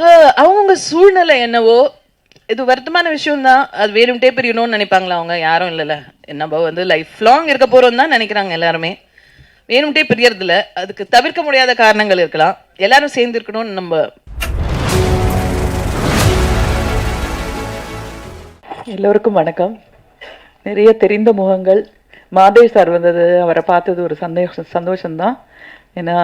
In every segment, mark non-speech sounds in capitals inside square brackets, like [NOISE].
அவங்கவுங்க சூழ்நிலை என்னவோ இது வருத்தமான விஷயம் தான் அது வேணும்ட்டே பிரியணும்னு நினைப்பாங்களா அவங்க? யாரும் இல்லைல்ல. நம்ம வந்து லைஃப் லாங் இருக்க போகிறோம் தான் நினைக்கிறாங்க எல்லாருமே. வேணும்ட்டே பிரியறதில்ல. அதுக்கு தவிர்க்க முடியாத காரணங்கள் இருக்கலாம். எல்லாரும் சேர்ந்து இருக்கணும்னு நம்ம எல்லோருக்கும் வணக்கம். நிறைய தெரிந்த முகங்கள். மாதேவ் சார் வந்தது அவரை பார்த்தது ஒரு சந்தோஷம் சந்தோஷம்தான். ஏன்னா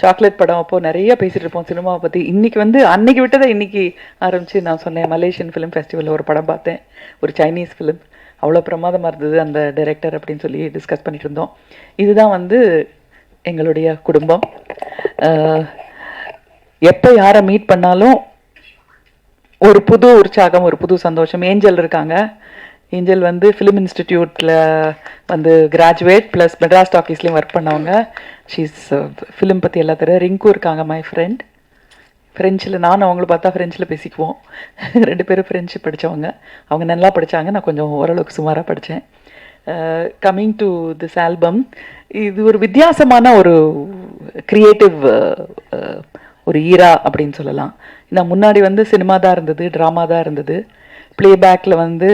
சாக்லேட் படம் அப்போது நிறைய பேசிகிட்டு இருப்போம் சினிமாவை பற்றி இன்றைக்கி வந்து அன்னைக்கு விட்டதை இன்றைக்கி ஆரம்பித்து நான் சொன்னேன் மலேசியன் ஃபிலிம் ஃபெஸ்டிவலில் ஒரு படம் பார்த்தேன். ஒரு சைனீஸ் ஃபிலிம் அவ்வளோ பிரமாதமாக இருந்தது அந்த டைரக்டர் அப்படின்னு சொல்லி டிஸ்கஸ் பண்ணிட்டு இருந்தோம். இதுதான் வந்து எங்களுடைய குடும்பம். எப்போ யாரை மீட் பண்ணாலும் ஒரு புது உற்சாகம் ஒரு புது சந்தோஷம். ஏஞ்சல் இருக்காங்க. ஏஞ்சல் வந்து ஃபிலிம் இன்ஸ்டிடியூட்டில் வந்து கிராஜுவேட் ப்ளஸ் மெட்ராஸ் டாக்கீஸ்லேயும் ஒர்க் பண்ணவங்க. ஷீஸ் ஃபிலிம் பற்றி எல்லா தெரியும் ரிங்கும் இருக்காங்க மை ஃப்ரெண்ட் ஃப்ரெஞ்சில் நானும் அவங்கள பார்த்தா ஃப்ரெஞ்சில் பேசிக்குவோம். [LAUGHS] ரெண்டு பேரும் ஃப்ரெஞ்சு படித்தவங்க அவங்க நல்லா படித்தாங்க நான் கொஞ்சம் ஓரளவுக்கு சுமாராக படித்தேன் கம்மிங் டு திஸ் ஆல்பம் இது ஒரு வித்தியாசமான ஒரு க்ரியேட்டிவ் uh, uh, ஒரு ஈரா அப்படின்னு சொல்லலாம். ஏன்னா முன்னாடி வந்து சினிமா தான் இருந்தது ட்ராமா தான் இருந்தது. ப்ளேபேக்கில் வந்து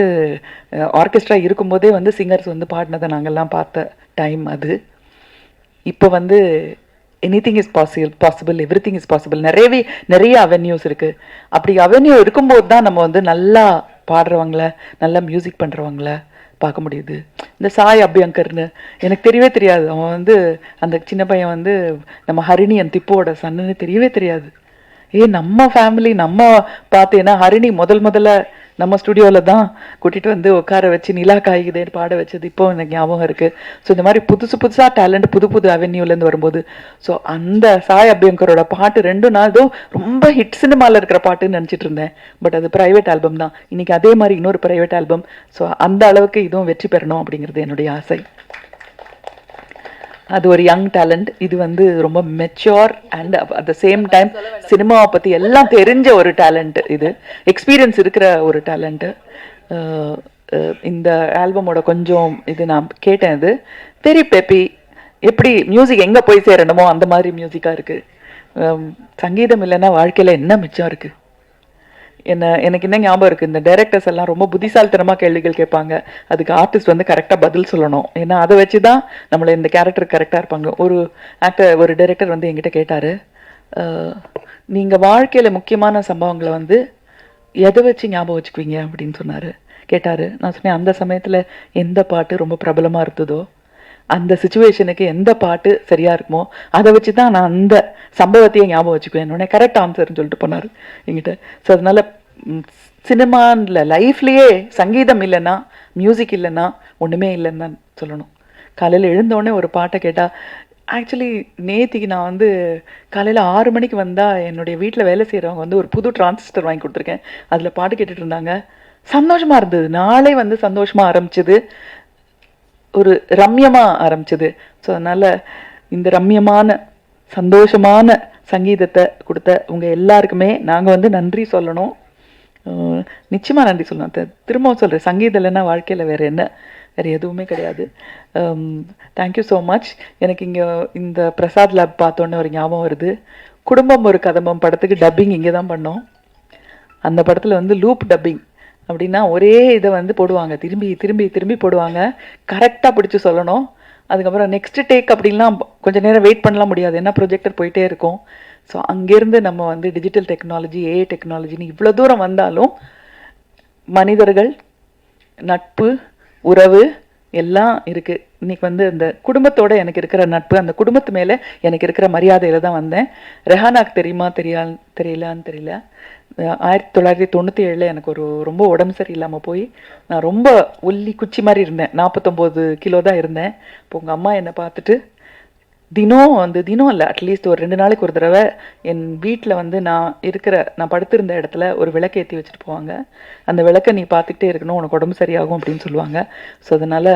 ஆர்கெஸ்ட்ரா இருக்கும்போதே வந்து சிங்கர்ஸ் வந்து பாடினதை நாங்கள்லாம் பார்த்த டைம் அது. இப்போ வந்து anything is possible possible every thing is possible நிறையவே நிறைய அவென்யூஸ் இருக்குது அப்படி அவென்யூ இருக்கும்போது தான் நம்ம வந்து நல்லா பாடுறவங்கள நல்லா மியூசிக் பண்ணுறவங்கள பார்க்க முடியுது. இந்த சாய் அபியங்கர்னு எனக்கு தெரியவே தெரியாது. அவன் வந்து அந்த சின்ன பையன் வந்து நம்ம ஹரிணி அந்த திப்போட சன்னுன்னு தெரியவே தெரியாது. ஏ நம்ம ஃபேமிலி நம்ம பார்த்தேன்னா ஹரிணி முதல் முதல்ல நம்ம ஸ்டுடியோவில் தான் கூட்டிகிட்டு வந்து உட்கார வச்சு நிலா காய்குதேன்னு பாட வச்சது இப்போ எனக்கு ஞாபகம் இருக்குது ஸோ இந்த மாதிரி புதுசு புதுசாக டேலண்ட் புது புது அவென்யூலேருந்து வரும்போது ஸோ அந்த சாய் அபியங்கரோட பாட்டு ரெண்டு நாள் ரொம்ப ஹிட் சினிமாவில் இருக்கிற பாட்டுன்னு நினச்சிட்டு இருந்தேன். பட் அது ப்ரைவேட் ஆல்பம் தான். இன்றைக்கி அதே மாதிரி இன்னொரு ப்ரைவேட் ஆல்பம் ஸோ அந்த அளவுக்கு இதுவும் வெற்றி பெறணும் அப்படிங்கிறது என்னுடைய ஆசை. அது ஒரு யங் டேலண்ட் இது வந்து ரொம்ப mature and at the same time சினிமாவை பற்றி எல்லாம் தெரிஞ்ச ஒரு டேலண்ட் இது. எக்ஸ்பீரியன்ஸ் இருக்கிற ஒரு டேலண்ட்டு இந்த ஆல்பமோட கொஞ்சம் இது நான் கேட்டேன் இது. வெரி பெப்பி எப்படி மியூசிக் எங்கே போய் சேரணுமோ அந்த மாதிரி மியூசிக்காக இருக்குது சங்கீதம் இல்லைன்னா வாழ்க்கையில் என்ன மிச்சம் இருக்குது என்ன எனக்கு என்ன ஞாபகம் இருக்குது இந்த டைரக்டர்ஸ் எல்லாம் ரொம்ப புத்திசாலித்தனமாக கேள்விகள் கேட்பாங்க. அதுக்கு ஆர்டிஸ்ட் வந்து கரெக்டாக பதில் சொல்லணும். ஏன்னா அதை வச்சு தான் நம்மளை இந்த கேரக்டர் கரெக்டாக இருப்பாங்க. ஒரு ஆக்டர் ஒரு டைரக்டர் வந்து என்கிட்ட கேட்டார் நீங்கள் வாழ்க்கையில் முக்கியமான சம்பவங்களை வந்து எதை வச்சு ஞாபகம் வச்சுக்குவீங்க? அப்படின்னு சொன்னார். கேட்டார் நான் சொன்னேன் அந்த சமயத்தில் எந்த பாட்டு ரொம்ப பிரபலமாக இருந்ததோ அந்த சுச்சுவேஷனுக்கு எந்த பாட்டு சரியாக இருக்குமோ அதை வச்சு தான் நான் அந்த சம்பவத்தையே ஞாபகம் வச்சுக்குவேன். உடனே கரெக்ட் ஆன்சர்னு சொல்லிட்டு போனார் எங்கிட்ட ஸோ அதனால் சினிமான்ல லைஃப்லேயே சங்கீதம் இல்லைன்னா மியூசிக் இல்லைன்னா ஒன்றுமே இல்லைன்னு தான் சொல்லணும். காலையில் எழுந்தோடனே ஒரு பாட்டை கேட்டால் ஆக்சுவலி நேத்திக்கு நான் வந்து காலையில் ஆறு மணிக்கு வந்தால் என்னுடைய வீட்டில் வேலை செய்கிறவங்க வந்து ஒரு புது டிரான்சிஸ்டர் வாங்கி கொடுத்துருக்கேன். அதில் பாட்டு கேட்டுட்டு இருந்தாங்க. சந்தோஷமாக இருந்தது. நாளே வந்து சந்தோஷமாக ஆரம்பிச்சது. ஒரு ரம்யமாக ஆரம்பிச்சது. ஸோ அதனால் இந்த ரம்யமான சந்தோஷமான சங்கீதத்தை கொடுத்த உங்கள் எல்லாருக்குமே நாங்கள் வந்து நன்றி சொல்லணும். நிச்சயமாக நன்றி சொல்லணும். த- திரும்பவும் சொல்கிறேன் சங்கீதம் இல்லைன்னா வாழ்க்கையில் வேறு என்ன? வேறு எதுவுமே கிடையாது. தேங்க்யூ ஸோ மச் எனக்கு இங்கே இந்த பிரசாத் லேப் பார்த்தோன்னே ஒரு ஞாபகம் வருது. குடும்பம் ஒரு கதம்பம் படத்துக்கு டப்பிங் இங்கே தான் பண்ணோம். அந்த படத்தில் வந்து லூப் டப்பிங் அப்படின்னா ஒரே இதை வந்து போடுவாங்க. திரும்பி திரும்பி திரும்பி போடுவாங்க. கரெக்டாக பிடிச்சி சொல்லணும். அதுக்கப்புறம் நெக்ஸ்ட் டேக் அப்படின்லாம் கொஞ்ச நேரம் வெயிட் பண்ணலாம் முடியாது. ஏன்னா ப்ரொஜெக்டர் போயிட்டே இருக்கும். ஸோ அங்கேருந்து நம்ம வந்து டிஜிட்டல் டெக்னாலஜி ஏஐ டெக்னாலஜின்னு இவ்வளோ தூரம் வந்தாலும் மனிதர்கள் நட்பு உறவு எல்லாம் இருக்குது இன்னைக்கு வந்து இந்த குடும்பத்தோட எனக்கு இருக்கிற நட்பு அந்த குடும்பத்து மேலே எனக்கு இருக்கிற மரியாதையில் தான் வந்தேன். ரெஹானாக்கு தெரியுமா? தெரியா தெரியலான்னு தெரியல. ஆயிரத்தி தொள்ளாயிரத்தி தொண்ணூற்றி ஏழில் எனக்கு ஒரு ரொம்ப உடம்பு சரியில்லாமல் போய் நான் ரொம்ப ஒல்லி குச்சி மாதிரி இருந்தேன். நாற்பத்தொம்போது கிலோ தான் இருந்தேன். இப்போ உங்கள் அம்மா என்னை பார்த்துட்டு தினம் வந்து தினம் இல்லை அட்லீஸ்ட் ஒரு ரெண்டு நாளைக்கு ஒரு தடவை என் வீட்டில் வந்து நான் இருக்கிற நான் படுத்திருந்த இடத்துல ஒரு விளக்கு ஏற்றி வச்சுட்டு போவாங்க. அந்த விளக்கை நீ பார்த்துக்கிட்டே இருக்கணும் உனக்கு உடம்பு சரியாகும் அப்படின்னு சொல்லுவாங்க. ஸோ அதனால்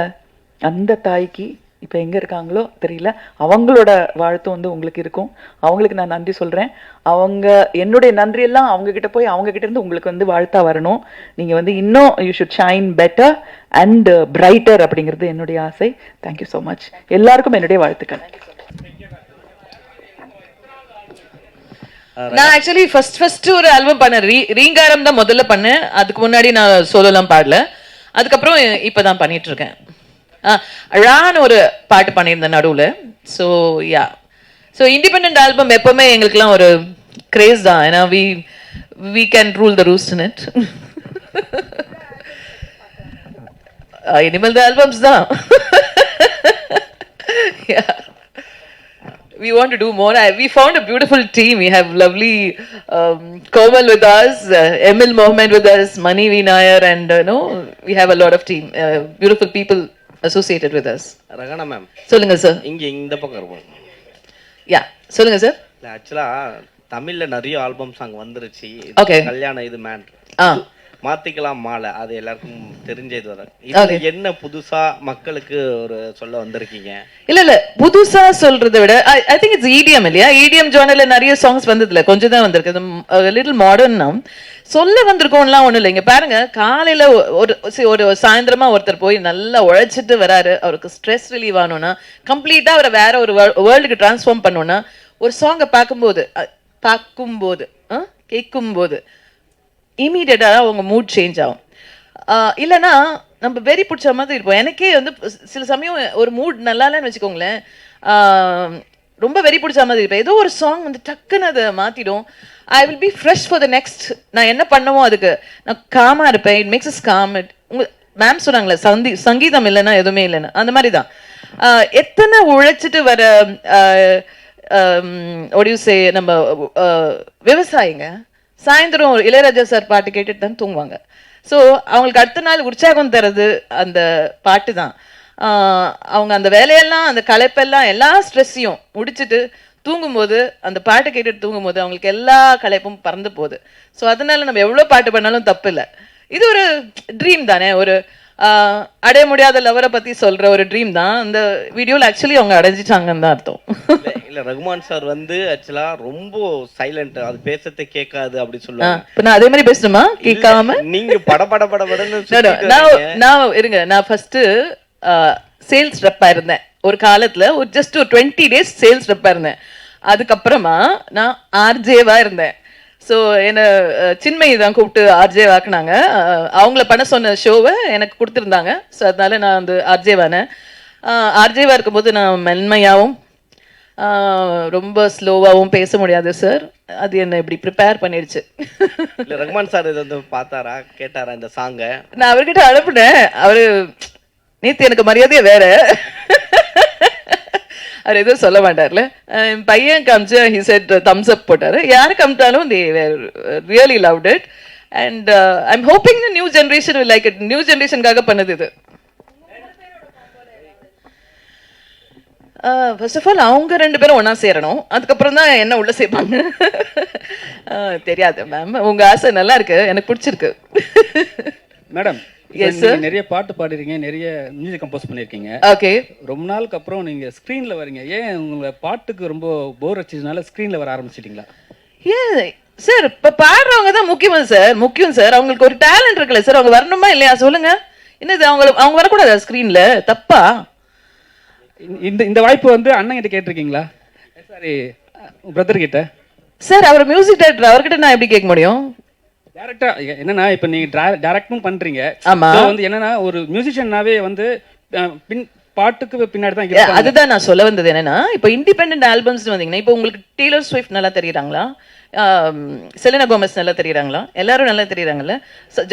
அந்த தாய்க்கு இப்போ எங்கே இருக்காங்களோ தெரியல. அவங்களோட வாழ்த்து வந்து உங்களுக்கு இருக்கும். அவங்களுக்கு நான் நன்றி சொல்கிறேன் அவங்க என்னுடைய நன்றியெல்லாம் அவங்க கிட்ட போய் அவங்க கிட்ட இருந்து உங்களுக்கு வந்து வாழ்த்தா வரணும். நீங்கள் வந்து இன்னும் you should shine better and brighter அப்படிங்கிறது என்னுடைய ஆசை. தேங்க்யூ ஸோ மச் எல்லாருக்கும் என்னுடைய வாழ்த்துக்கள். நான் ஆக்சுவலி ஃபர்ஸ்ட் ஃபர்ஸ்ட் ஒரு ஆல்பம் பண்ணேன். ரீ ரீங்காரம் தான் முதல்ல பண்ணேன். அதுக்கு முன்னாடி நான் சோலோலாம் பாடல. அதுக்கப்புறம் இப்பதான் பண்ணிட்டு இருக்கேன். ஆ, ஒரு பாட்டு பண்ணியிருந்தேன் நடுவில் so ya so independent album எப்போவுமே எங்களுக்குலாம் ஒரு கிரேஸ் தான் ஏன்னா we we can rule the roost in it இனிமேல் தான் ஆல்பம்ஸ் தான் we want to do more. I, we found a beautiful team. We have lovely um, Komal with us, uh, Emil Mohammed with us, Mani Vinayar, and uh, no, we have a lot of team, uh, beautiful people associated with us. Rachana ma'am சொல்லுங்க sir இங்க இந்த பக்கம் இருக்கும். யா சொல்லுங்க sir ஆக்சுவலா தமிழ்ல நிறைய albums அங்க வந்துருச்சு. Okay. கல்யாணம் இது மேன் மாத்திக்கலாம் மாலை. அது எல்லாருக்கும் தெரிஞ்சது வர. இது என்ன புதுசா மக்களுக்கு ஒரு சொல்ல வந்திருக்கீங்க? இல்ல இல்ல. புதுசா சொல்றதை விட ஐ திங்க் இட்ஸ் இடிஎம் இல்லையா? இடிஎம் ஜானர்ல நிறைய சாங்ஸ் வந்ததுல கொஞ்சம் தான் வந்திருக்கு. லிட்டில் மாடர்ன் சொல்ல வந்திருக்கோம்லாம் ஒண்ணும் இல்லை. இங்க பாருங்க காலையில ஒரு ஒரு சாயந்தரமா ஒருத்தர் போய் நல்லா உழைச்சிட்டு வராரு. அவருக்கு ஸ்ட்ரெஸ் ரிலீவ் ஆகணும்னா கம்ப்ளீட்டா அவரை வேற ஒரு வேர்ல்டுக்கு டிரான்ஸ்ஃபார்ம் பண்ணணும்னா ஒரு சாங்கை பார்க்கும்போது பார்க்கும்போது கேட்கும்போது இமீடியட்டாக அவங்க மூட் சேஞ்ச் ஆகும். இல்லைன்னா நம்ம வெறி பிடிச்ச மாதிரி இருப்போம். எனக்கே வந்து சில சமயம் ஒரு மூட் நல்லா இல்லைன்னு வச்சுக்கோங்களேன். ரொம்ப வெறி பிடிச்ச மாதிரி இருப்பேன். ஏதோ ஒரு சாங் வந்து டக்குன்னு அதை மாற்றிடும் I will be fresh for the next நான் என்ன பண்ணவோ அதுக்கு? நான் காமாக இருப்பேன். It makes is calm it உங்கள் மேம் சொன்னாங்களே சந்தி சங்கீதம் இல்லைன்னா எதுவுமே இல்லைன்னு. அந்த மாதிரி தான். எத்தனை உழைச்சிட்டு வர ஒடியூசே நம்ம விவசாயிங்க சாயந்தரம் ஒரு இளையராஜா சார் பாட்டு கேட்டுட்டு தான் தூங்குவாங்க. ஸோ அவங்களுக்கு அடுத்த நாள் உற்சாகம் தர்றது அந்த பாட்டு தான். அவங்க அந்த வேலையெல்லாம் அந்த களைப்பெல்லாம் எல்லா ஸ்ட்ரெஸ்ஸையும் முடிச்சுட்டு தூங்கும்போது அந்த பாட்டு கேட்டுட்டு தூங்கும்போது அவங்களுக்கு எல்லா களைப்பும் பறந்து போகுது. ஸோ அதனால நம்ம எவ்வளோ பாட்டு பண்ணாலும் தப்பு இல்லை இது ஒரு ட்ரீம் தானே. ஒரு அடைய முடியாத லவரை பற்றி சொல்கிற ஒரு ட்ரீம் தான். அந்த வீடியோவில் ஆக்சுவலி அவங்க அடைஞ்சிட்டாங்கன்னு தான் அர்த்தம். இல்ல, ரகுமான் சார் வந்து ஆக்சுவலா ரொம்ப சைலண்ட் அது பேசத்தை கேட்காது அப்படி சொல்லுவாங்க. இப்போ நான் அதே மாதிரி பேசணுமா? கேட்காம? நீங்க பட பட பட நான். நான் இருங்க நான் ஃபர்ஸ்ட் சேல்ஸ் ரெப்பா இருந்தேன். ஒரு காலத்துல ஒரு ஜஸ்ட் ஒரு டுவெண்ட்டி டேஸ் சேல்ஸ் ரெப்பா இருந்தேன். அதுக்கப்புறமா நான் ஆர்ஜேவா இருந்தேன். ஸோ என்ன சின்மயி தான் கூப்பிட்டு ஆர்ஜே வாக்குனாங்க. அவங்கள பண்ண சொன்ன ஷோவை எனக்கு கொடுத்துருந்தாங்க. ஸோ அதனால நான் வந்து ஆர்ஜேவானேன் ஆர்ஜேவா இருக்கும்போது நான் மென்மையாகவும் ரொம்ப ஸ்லோவாகவும் பேச முடியாது சார் அது என்னை இப்படி ப்ரிப்பேர் பண்ணிடுச்சு. ரகுமான் சார் இது வந்து பார்த்தாரா? கேட்டாரா இந்த சாங்க நான் அவர்கிட்ட அனுப்புனேன். அவரு நேத்து எனக்கு மரியாதையே வேற. அவர் எதுவும் சொல்ல மாட்டார்ல. என் பையன் காமிச்சு ஹி செட் தம்ஸ் அப் போட்டார். யார் காமிட்டாலும் they were really loved it and I am hoping the new generation like it new ஜென்ரேஷனுக்காக பண்ணது இது. ஃபர்ஸ்ட் ஆஃப் ஆல் அவங்க ரெண்டு பேரும் ஒன்றா சேரணும். அதுக்கப்புறம் தான் என்ன உள்ளே சேர்ப்பாங்க. [LAUGHS] தெரியாது மேம் உங்கள் ஆசை நல்லா இருக்கு. எனக்கு பிடிச்சிருக்கு. மேடம் [LAUGHS] நீங்க நிறைய பாட்டு பாடுறீங்க நிறைய மியூசிக் கம்போஸ் பண்ணியிருக்கீங்க ஓகே ரொம்ப நாளுக்கு அப்புறம் நீங்க ஸ்க்ரீன்ல வரீங்க. ஏன் உங்க பாட்டுக்கு ரொம்ப போர் அடிச்சதுனால ஸ்க்ரீன்ல வர ஆரம்பிச்சிட்டீங்களா? ஏன் சார் இப்ப பாடுறவங்க தான் முக்கியமா சார் முக்கியம் சார் அவங்களுக்கு ஒரு டேலண்ட் இருக்குல்ல சார் அவங்க வரணுமா இல்லையா? சொல்லுங்க. என்னது அவங்க அவங்க வரக்கூடாதா ஸ்க்ரீன்ல தப்பா? இந்த- இந்த இந்த வாய்ப்பு வந்து அண்ணன் கிட்ட கேட்டிருக்கீங்களா? சாரி பிரதர் கிட்ட. சார் அவர் மியூசிக் டைரக்டர் அவர்கிட்ட நான் எப்படி கேட்க முடியும்? டேரக்டா என்னன்னா இப்போ நீங்க டேரக்டும் பண்றீங்க. ஆமா. வந்து என்னன்னா ஒரு மியூசிஷியனாவே வந்து பின் பாட்டுக்கு பின்னாடி தான். அதுதான் நான் சொல்ல வந்தது என்னன்னா இப்போ இண்டிபெண்டன்ட் ஆல்பம்ஸ் வந்தீங்கன்னா இப்போ உங்களுக்கு டீலர் ஸ்விஃப்ட் நல்லா தெரியுறாங்களா? செலினா கோமஸ் நல்லா தெரியுறாங்களா? எல்லாரும் நல்லா தெரியுறாங்கல்ல?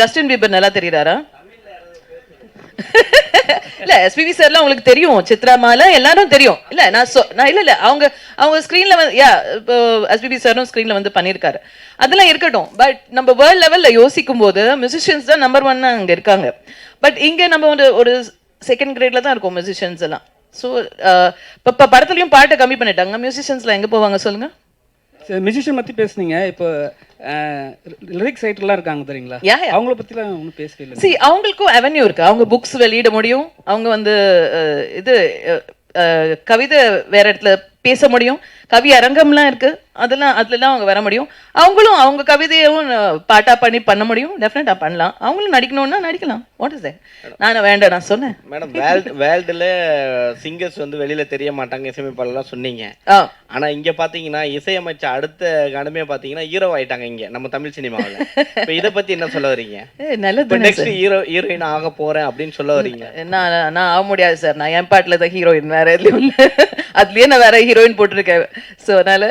ஜஸ்டின் பீபர் நல்லா தெரியுறாரா? [LAUGHS] இல்ல எஸ்பிபி சார்லாம் உங்களுக்கு தெரியும். சித்ரா மாலா எல்லாரும் தெரியும். இல்ல நான் சொ நான் இல்ல இல்ல. அவங்க அவங்க ஸ்க்ரீன்ல வந்து யா இப்போ எஸ்பிபி சாரும் ஸ்க்ரீன்ல வந்து பண்ணியிருக்காரு அதெல்லாம் இருக்கட்டும். பட் நம்ம வேர்ல்ட் லெவல்ல யோசிக்கும் போது மியூசிஷியன்ஸ் தான் நம்பர் ஒன் அங்க இருக்காங்க. பட் இங்க நம்ம ஒரு ஒரு செகண்ட் கிரேட்ல தான் இருக்கோம் மியூசிஷியன்ஸ் எல்லாம். ஸோ இப்போ படத்துலையும் பாட்டை கம்மி பண்ணிட்டாங்க. மியூசிஷியன்ஸ்ல எங்க போவாங்க சொல்லுங்க? மியூசிஷியன் பத்தி பேசுனீங்க. இப்போ லிரிக்ஸ் ரைட்டர்லாம் இருக்காங்க தெரியுங்களா. அவங்கள பத்திலாம் ஒன்றும் பேசவே இல்லை சி அவங்களுக்கும் அவென்யூ இருக்கு. அவங்க புக்ஸ் வெளியிட முடியும். அவங்க வந்து இது கவிதை வேற இடத்துல பேச முடியும். கவி அரங்கம்லாம் இருக்கு. அதெல்லாம் அதுலலாம் அவங்க வர முடியும். அவங்களும் அவங்க கவிதையும் அஹ், பாட்டா பண்ணி பண்ண முடியும். டெஃபினட்டா பண்ணலாம். அவங்களும் நடிக்கணும்னா நடிக்கலாம். வாட் இஸ் நான் வேண்டாம் நான் சொன்னேன். மேடம் வேர்ல்டு வேர்ல்டுல சிங்கர்ஸ் வந்து வெளியில தெரிய மாட்டாங்க. இசையமைப்பாளர்லாம் சொன்னீங்க. ஆ. ஆனா இங்க பாத்தீங்கன்னா இசையமைச்ச அடுத்த கணமே பாத்தீங்கன்னா ஹீரோ ஆயிட்டாங்க இங்க நம்ம தமிழ் சினிமாவுல. இப்ப இத பத்தி என்ன சொல்ல வரீங்க? நல்லது நெக்ஸ்ட் ஹீரோ ஹீரோயின் ஆக போறேன் அப்படின்னு சொல்ல வரீங்க. நான் நான் ஆக முடியாது சார் நான் என் பாட்டில் தான் ஹீரோயின் வேற எதுலையும் அதுலயே நான் வேற ஹீரோயின் போட்டிருக்கேன். ஸோ அதனால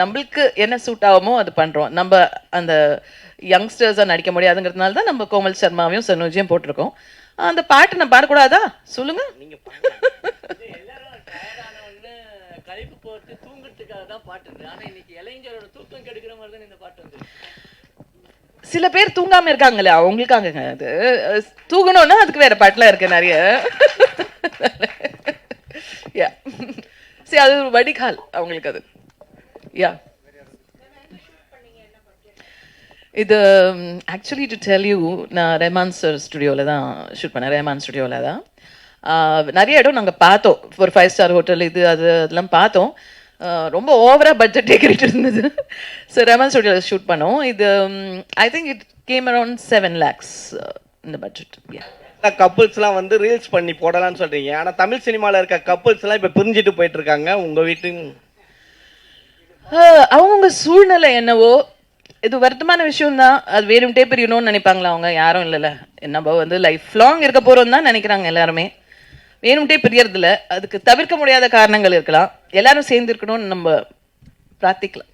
நம்மளுக்கு என்ன சூட் ஆகுமோ அது பண்றோம். நம்ம அந்த யங்ஸ்டர்ஸாக நடிக்க முடியாதுங்கிறதுனால தான் நம்ம கோமல் சர்மாவையும் சனோஜியும் போட்டிருக்கோம். அந்த பாட்டு நான் பாடக்கூடாதா? சொல்லுங்க. நீங்க கழிப்பு போட்டு தூங்குறதுக்காக தான் பாட்டு இருக்கு. ஆனா இன்னைக்கு இளைஞரோட தூக்கம் கெடுக்கிற மாதிரி தான் இந்த பாட்டு வந்து சில பேர் தூங்காம இருக்காங்களே அவங்களுக்காகங்க அது. தூங்கணும்னா அதுக்கு வேற பாட்டுலாம் இருக்கு நிறைய யா சரி அது ஒரு வடிகால் அவங்களுக்கு அது. யா இது ஆக்சுவலி டு டெல் யூ நான் ரெஹமான் சார் ஸ்டுடியோவில் தான் ஷூட் பண்ணேன். ரெமான் ஸ்டுடியோவில் தான். Uh, நிறைய இடம் நாங்கள் பார்த்தோம். ஒரு ஃபைவ் ஸ்டார் ஹோட்டல் இது அது அதெல்லாம் பார்த்தோம். Uh, ரொம்ப ஓவராக பட்ஜெட் டேக்கிட்டு இருந்தது. ஸோ ரெஹமான் ஸ்டுடியோவில் ஷூட் பண்ணோம். இது I think it came around seven lakhs இந்த பட்ஜெட் யா கப்புள்ஸ்லாம் வந்து ரீல்ஸ் பண்ணி போடலாம்னு சொல்கிறீங்க ஆனால் தமிழ் சினிமாவில் இருக்க கப்புள்ஸ்லாம் இப்போ பிரிஞ்சுட்டு போயிட்டு இருக்காங்க வீட்டு அவங்கவுங்க சூழ்நிலை என்னவோ இது வருத்தமான விஷயம் தான் அது வேணும்ட்டே பிரியணும்னு நினைப்பாங்களா அவங்க? யாரும் இல்லைல்ல. நம்ம வந்து லைஃப் லாங் இருக்க போகிறோம் தான் நினைக்கிறாங்க எல்லாருமே. வேணும்ட்டே பிரியறதில்ல. அதுக்கு தவிர்க்க முடியாத காரணங்கள் இருக்கலாம். எல்லாரும் சேர்ந்து இருக்கணும்னு நம்ம பிரார்த்திக்கலாம்.